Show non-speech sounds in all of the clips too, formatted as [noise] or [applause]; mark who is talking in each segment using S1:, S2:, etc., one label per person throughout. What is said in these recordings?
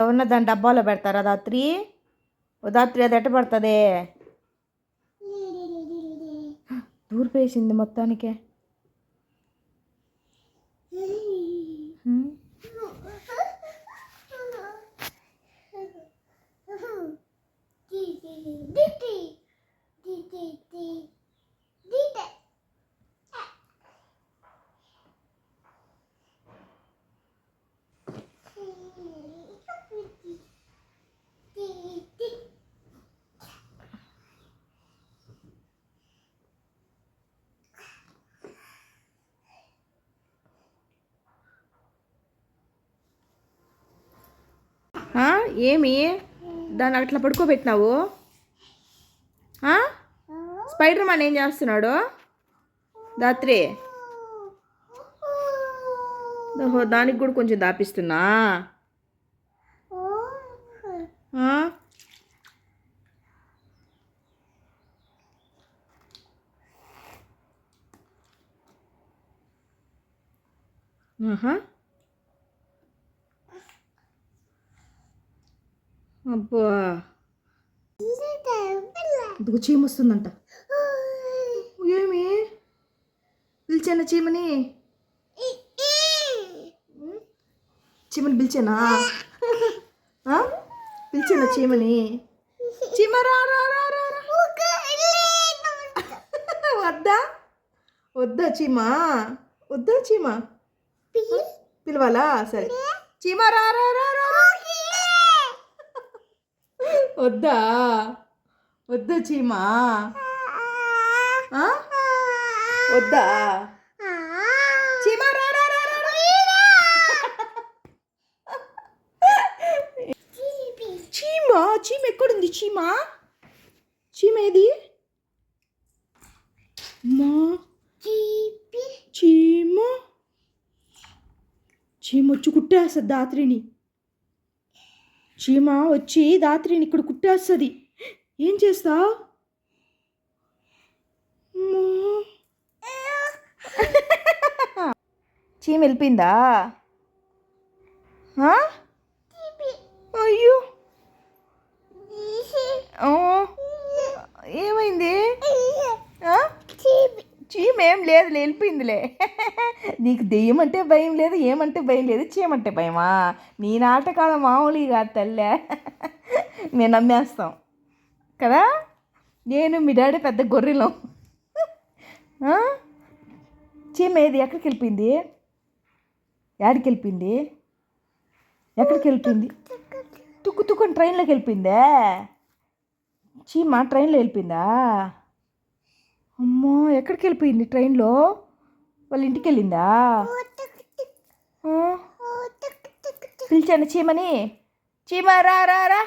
S1: ఎవరన్నా దాని డబ్బాలో పెడతారా దాత్రి? ఓ దాత్రి అది ఎట్ట పడుతుంది? [laughs] దూరిపేసింది మొత్తానికే. [laughs] ఏమి? దాన్ని అట్లా పడుకోబెట్టినావు? స్పైడర్ మ్యాన్ ఏం చేస్తున్నాడు? దాత్రి ఓహో దానికి కూడా కొంచెం దాపిస్తున్నా? ఆ? అబ్బా. ఇదిగో చీమ వస్తుందంట ఏమి? పిలిచానా చీమని? చీమని పిలిచానా? పిలిచానా చీమని? చీమ రా రా రా రా రా. వద్దా? వద్దా చీమ? వద్దా చీమ? పిలవాలా? సరే. చీమ రా రా రా రా. వద్దా? వద్దా చీమ? వద్దా? చీమ రా. చీమ చీమ ఎక్కడుంది చీమ? చీమ ఏది? మా చీమ. చీమ వచ్చి కుట్టేస్తుంది దాత్రిని చీమ వచ్చి దాత్రిని ఇక్కడ కుట్టేస్తుంది. ఏం చేస్తావు? చీమ వెళ్ళిపోయిందా? అయ్యో. ఏమైంది? చీమేం లేదు వెళ్ళిపోయిందిలే. నీకు దెయ్యం అంటే భయం లేదు ఏమంటే భయం లేదు చీమంటే భయమా? నీ నాటకాలు మామూలు కాదు తల్లే. మేము నమ్మేస్తాం. కదా? నేను మీ డాడీ పెద్ద గొర్రెలం. చీమ ఏది ఎక్కడికి వెళ్ళిపోయింది? యాడికి వెళ్ళిపోయింది? ఎక్కడికి వెళ్ళిపోయింది? తుక్కు తుక్కుని ట్రైన్లోకి వెళ్ళిపోయిందే? చీమ ట్రైన్లో వెళ్ళిపోయిందా? అమ్మో ఎక్కడికి వెళ్ళిపోయింది ట్రైన్లో? వాళ్ళ ఇంటికి వెళ్ళిందా పిలిచాను చీమని. చీమ రా రా రా.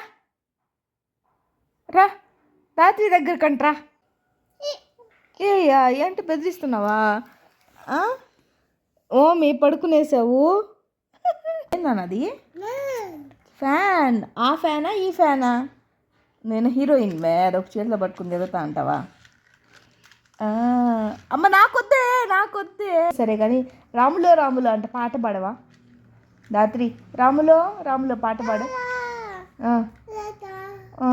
S1: రా రాత్రి దగ్గర కంట్రా ఏ ఏంటి బెదిరిస్తున్నావా? ఓ మీ పడుకునేసావు? ఏందన్నది ఫ్యాన్. ఆ ఫ్యానా ఈ ఫ్యానా? నేను హీరోయిన్ మే అదొక చేతిలో పట్టుకుని తిరుగుతా అంటావా? అమ్మ నాకొద్దే నాకొద్దే. సరే కానీ రాములో రాములో అంటే పాట పాడవా? రాత్రి రాములో రాములో పాట పాడు ఆ, ఆ,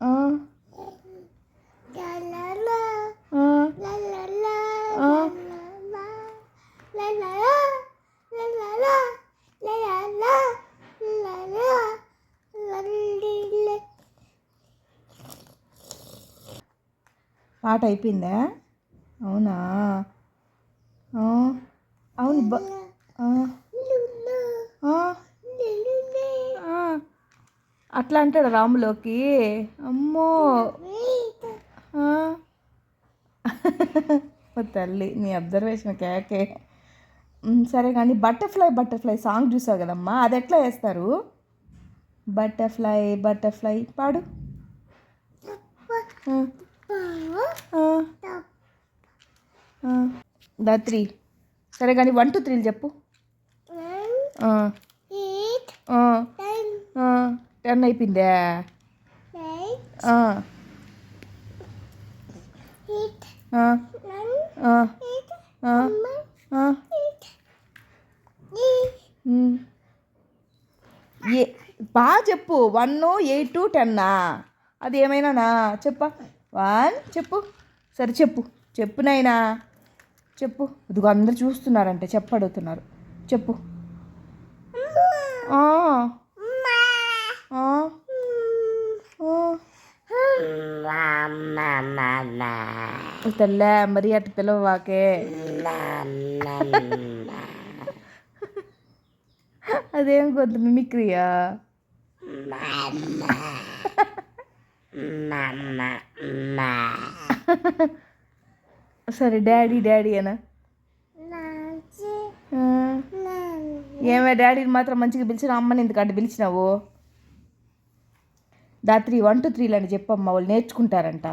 S1: ఆ, ఆ, ఆ. ఆట అయిపోయిందా? అవునా? అవును బ అట్లా అంటాడు రాములోకి. అమ్మో. తల్లి నీ అబ్జర్వేషన్ కేకే. సరే కానీ బటర్ఫ్లై బటర్ఫ్లై సాంగ్ చూసావు కదమ్మా అది ఎట్లా వేస్తారు బటర్ఫ్లై బటర్ఫ్లై పాడు. దా త్రీ సరే కానీ వన్ టూ త్రీలు చెప్పు. టెన్ అయిపోయిందే? ఏ బాగా చెప్పు. వన్ ఎయిట్ టెన్నా. అది ఏమైనానా చెప్ప. వన్ చెప్పు. సరే చెప్పు. చెప్పు నాయనా. చెప్పు. ఇదిగో అందరు చూస్తున్నారంటే చెప్పు. చెప్పు తెల్ల మరి అటు పిలవవాకే అదేం కొంత మిమిక్రియా? సరే డాడీ డాడీ అనా. ఏమే డాడీని మాత్రం మంచిగా పిలిచిన అమ్మని ఎందుకంటే పిలిచినావు? దాత్రి వన్ టూ త్రీలు అని చెప్పమ్మా వాళ్ళు నేర్చుకుంటారంట.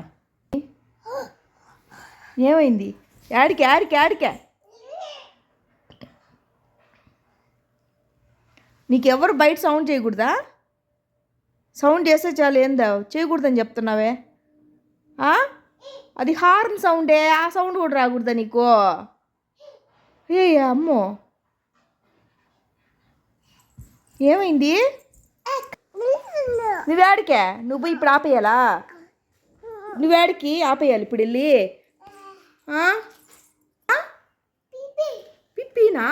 S1: ఏమైంది? యాడికి యాడికి యాడికే? నీకెవరు బయట సౌండ్ చేయకూడదా? సౌండ్ చేస్తే చాలు ఏందా? చేయకూడదని చెప్తున్నావే. అది హార్న్ సౌండే ఆ సౌండ్ కూడా రాకూడదా నీకు? ఏ అమ్మో. ఏమైంది? నువ్వేడికే నువ్వు ఇప్పుడు ఆపేయాలా? నువ్వేడికి ఆపేయాలి ఇప్పుడు వెళ్ళి. పిప్పినా?